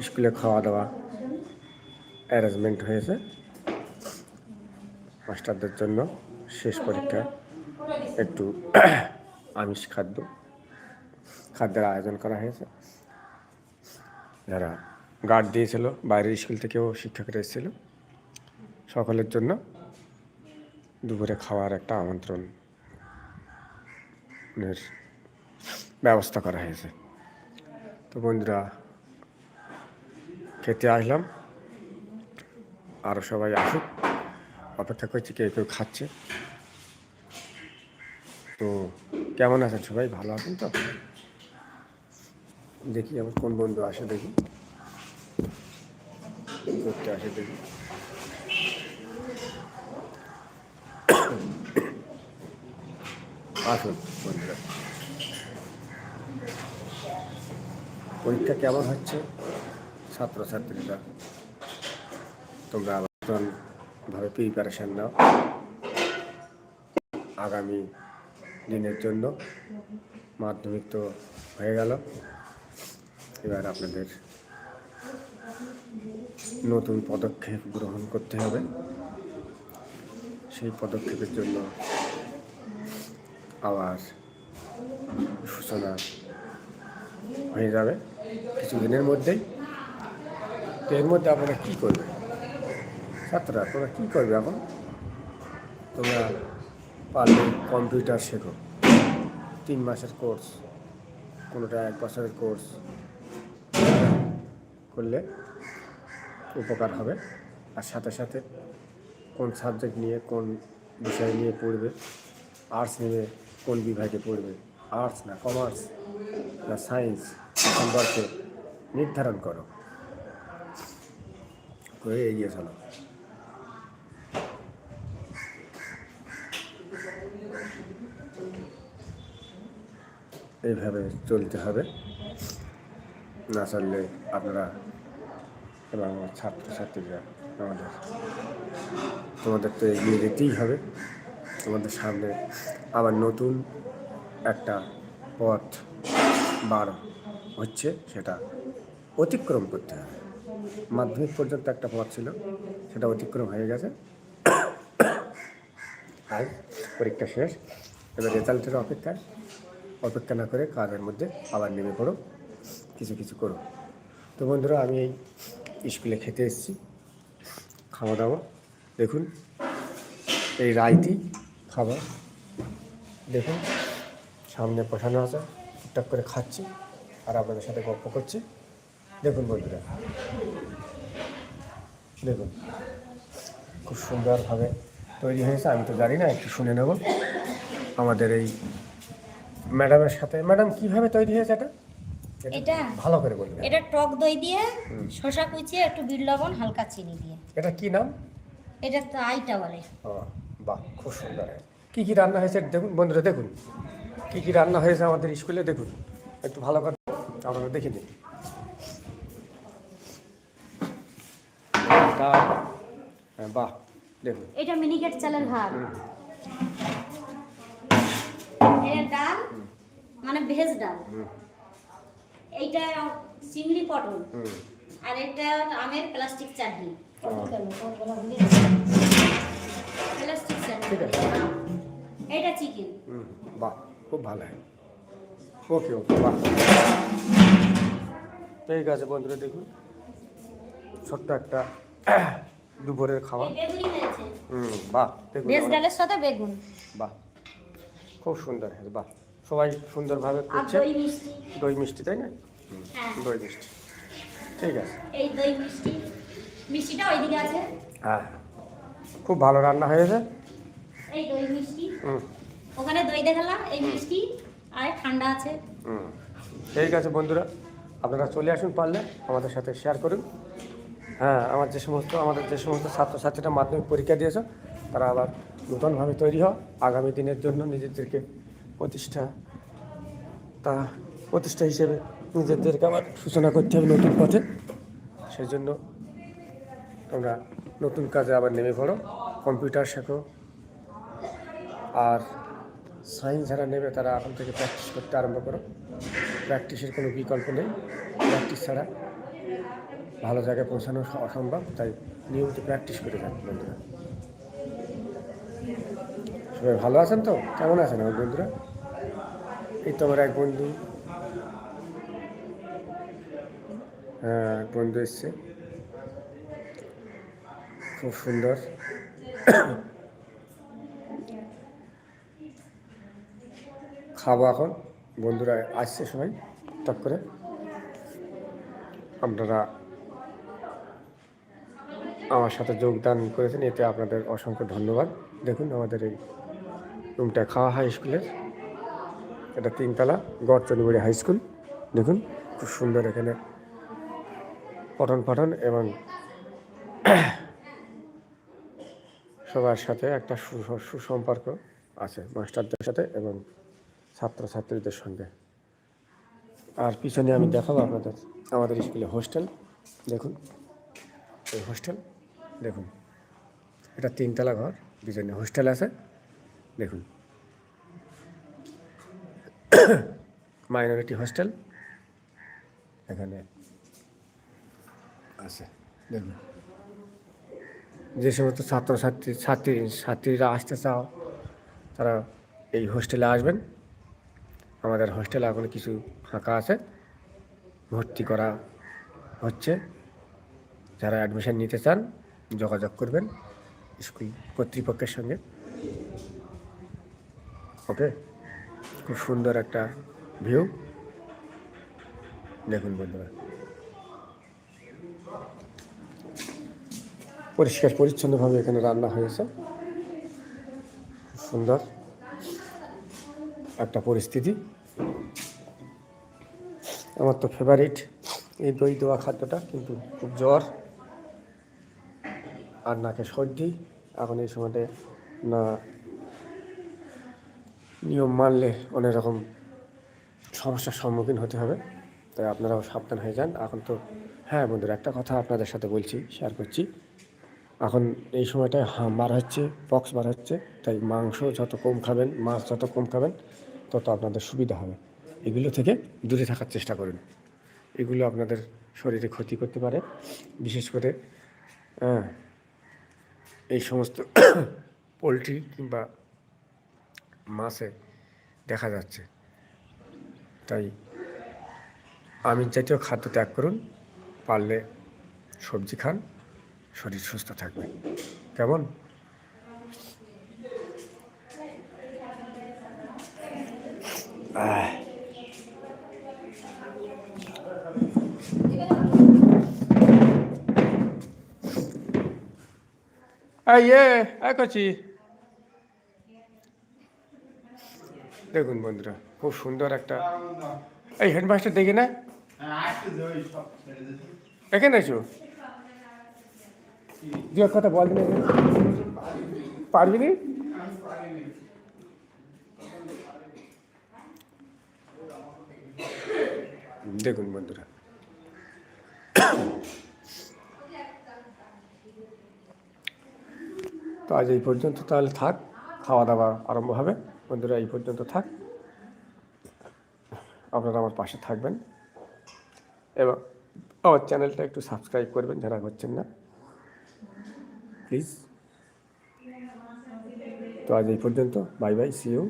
স্কুলে খাওয়া দাওয়া অ্যারেঞ্জমেন্ট হয়েছে। মাস্টারদের জন্য শেষ পরীক্ষা। একটু আমিষ খাদ্য, খাদ্যের আয়োজন করা হয়েছে। যারা গার্ড দিয়েছিল, বাইরের স্কুল থেকেও শিক্ষকরা এসেছিল। সকলের জন্য দুপুরে খাওয়ার একটা আমন্ত্রণ এর ব্যবস্থা করা হয়েছে। তো বন্ধুরা খেতে আসলাম। আরও সবাই আসুক। অপেক্ষা করছি কেউ কেউ খাচ্ছে। তো কেমন আছেন সবাই? ভালো আছেন তো? দেখি আমার কোন বন্ধু আসে দেখি। করতে আসে দেখি। আসুন বন্ধুরা। পরীক্ষা কেমন হচ্ছে? ছাত্রছাত্রীরা, তোমরা নতুনভাবে প্রিপারেশান নাও আগামী দিনের জন্য। মাধ্যমিক তো হয়ে গেল। এবার আপনাদের নতুন পদক্ষেপ গ্রহণ করতে হবে। সেই পদক্ষেপের জন্য আবার সূচনা হয়ে যাবে কিছুদিনের মধ্যেই। তো এর মধ্যে আপনারা কী করবে? ছাত্ররা, তোমরা কী করবে এখন? তোমরা পারলে কম্পিউটার শেখো। তিন মাসের কোর্স, কোনোটা এক বছরের কোর্স করলে উপকার হবে। আর সাথে সাথে কোন সাবজেক্ট নিয়ে, কোন বিষয় নিয়ে পড়বে, আর্টস নিয়ে কোন বিভাগে পড়বে? আর্টস না কমার্স না সায়েন্স সম্পর্কে নির্ধারণ করো। করে এগিয়ে চলো এইভাবে চলতে হবে না চললে আপনারা এবং আমার ছাত্রছাত্রীরা আমাদের তোমাদের তো এগিয়ে যেতেই হবে তোমাদের সামনে আবার নতুন একটা পথ বার হচ্ছে, সেটা অতিক্রম করতে হবে। মাধ্যমিক পর্যন্ত একটা পথ ছিল, সেটা অতিক্রম হয়ে গেছে। আজ পরীক্ষা শেষ, এবার রেজাল্টের অপেক্ষা। অপেক্ষা না করে কাজের মধ্যে আবার নেমে পড়ো, কিছু কিছু করো। তো বন্ধুরা, আমি এই স্কুলে খেতে এসেছি। খাওয়া দাওয়া, দেখুন, এই রাইতি খাবার, দেখুন, সামনে বসানো আছে, টুকটাক করে খাচ্ছি, আর আপনাদের সাথে গল্প করছি। দেখুন বন্ধুরা। দেখুন খুব সুন্দরভাবে তৈরি হয়েছে। আমি তো জানি না একটু শুনে নেব। আমাদের এই ম্যাডামের সাথে। ম্যাডাম কীভাবে তৈরি হয়েছে এটা? এটা ভালো করে বলবেন। এটা টক দই দিয়ে শসা কুচিয়ে একটু বিট লবণ হালকা চিনি দিয়ে। এটা কি নাম? এটা তো আইটা বলে। ও, বাহ খুব সুন্দর। কি কি রান্না হয়েছে? দেখুন বন্ধুরা দেখুন। কি কি রান্না হয়েছে আমাদের স্কুলে? দেখুন একটু ভালো করে আপনারা দেখে নিন। ডাল হ্যাঁ, বাহ দেখুন। এটা মিনিকেট চালের ভাত এটা ডাল মানে ভেজ ডাল। এইটা চিংড়ি পটল। হুম। আর এটা আমের প্লাস্টিক চাটনি। প্লাস্টিক চাটনি। এটা চিকেন। হুম বাহ খুব ভালো। হয় ওকে ওকে বাহ। ঠিক আছে বন্ধুরা দেখুন। ছোট্ট একটা দুপুরের খাওয়া হুম বাহ অনেক- ডালের সাথে বেগুন। বাহ খুব সুন্দর হয়েছে বাহ। সবাই সুন্দরভাবে করছে। দই মিষ্টি। দই মিষ্টি তাই না? হ্যাঁ। দই মিষ্টি। ঠিক আছে। এই দই মিষ্টি। মিষ্টিটা ওইদিকে আছে। হ্যাঁ খুব ভালো রান্না হয়েছে। এই দই মিষ্টি। হুম। ওখানে দই দেখালাম এই মিষ্টি আর ঠান্ডা আছে। হুম। ঠিক আছে বন্ধুরা আপনারা চলে আসুন পারলে আমাদের সাথে শেয়ার করুন। হ্যাঁ আমার যে সমস্ত, আমাদের যে সমস্ত ছাত্রছাত্রীরা মাধ্যমিক পরীক্ষা দিয়েছে, তারা আবার নতুনভাবে তৈরি হয় আগামী দিনের জন্য নিজেদেরকে প্রতিষ্ঠা, তা প্রতিষ্ঠা হিসেবে নিজেদেরকে আবার সূচনা করতে হবে নতুন পথে। সেই জন্য তোমরা নতুন কাজে আবার নেমে পড়ো, কম্পিউটার শেখো। আর সায়েন্স যারা নেবে, তারা এখন থেকে প্র্যাকটিস করতে আরম্ভ করো। প্র্যাকটিসের কোনো বিকল্প নেই। প্র্যাকটিস ছাড়া ভালো জায়গায় পৌঁছানো অসম্ভব, তাই নিয়মিত প্র্যাকটিস করে যান বন্ধুরা। সবাই ভালো আছেন তো? কেমন আছেন আমার বন্ধুরা? এই তো আমার এক বন্ধু। হ্যাঁ বন্ধু এসছে। খুব সুন্দর। খাব এখন। বন্ধুরা আসছে সবাই, টক করে। আপনারা আমার সাথে যোগদান করেছেন, এতে আপনাদের অসংখ্য ধন্যবাদ। দেখুন আমাদের এই রুমটা খাওয়া হাই স্কুলের। এটা তিনতলা গড়চন্ডিবাড়ি হাই স্কুল। দেখুন, খুব সুন্দর এখানে পঠন পাঠন এবং সবার সাথে একটা সুসম্পর্ক আছে মাস্টারদের সাথে এবং ছাত্রছাত্রীদের সঙ্গে। আর পিছনে আমি দেখাবো আপনাদের, আমাদের স্কুলে হোস্টেল। দেখুন, এই হোস্টেল। দেখুন, এটা তিনতলা ঘর পিছনে হোস্টেল আছে, দেখুন। মাইনরিটি হোস্টেল এখানে আছে, দেখুন। যে সমস্ত ছাত্রছাত্রী, ছাত্রী, ছাত্রীরা আসতে চাও, তারা এই হোস্টেলে আসবেন। আমাদের হোস্টেলে এখন কিছু ফাঁকা আছে, ভর্তি করা হচ্ছে। যারা অ্যাডমিশন নিতে চান যোগাযোগ করবেন স্কুল কর্তৃপক্ষের সঙ্গে। ওকে? খুব সুন্দর একটা ভিউ দেখুন বন্ধুরা। পরিষ্কার, পরিচ্ছন্নভাবে এখানে রান্না হয়েছে। সুন্দর একটা পরিস্থিতি। আমার তো ফেভারিট এই দই দেওয়া খাদ্যটা, কিন্তু খুব জ্বর। আর নাকে সর্দি, এখন এই সময়তে না, নিয়ম মানলে অনেক রকম সমস্যার সম্মুখীন হতে হবে। তাই আপনারাও সাবধান হয়ে যান। এখন তো হ্যাঁ বন্ধুরা, একটা কথা আপনাদের সাথে বলছি শেয়ার করছি। এখন এই সময়টায় হাম বার হচ্ছে, পক্স বার হচ্ছে, তাই মাংস যত কম খাবেন, মাছ যত কম খাবেন, তত আপনাদের সুবিধা হবে। এগুলো থেকে দূরে থাকার চেষ্টা করুন। এগুলো আপনাদের শরীরে ক্ষতি করতে পারে। বিশেষ করে হ্যাঁ এই সমস্ত পোলট্রি কিংবা মাছে দেখা যাচ্ছে। তাই আমিষ জাতীয় খাদ্য ত্যাগ করুন, পারলে সবজি খান, শরীর সুস্থ থাকবে। কেমন? আহ। এ এই করছি দেখুন বন্ধুরা, খুব সুন্দর একটা এই হেডমাস্টার দেখি না? এখানে এসো। দু এক কথা বল পারবি নি? দেখুন বন্ধুরা। তো আজ এই পর্যন্ত তাহলে থাক খাওয়া দাওয়া আরম্ভ হবে। বন্ধুরা, এই পর্যন্ত থাক। আপনারা আমার পাশে থাকবেন এবং আমার চ্যানেলটা একটু সাবস্ক্রাইব করবেন যারা করছেন না। প্লিজ। তো আজ এই পর্যন্ত। Bye bye C you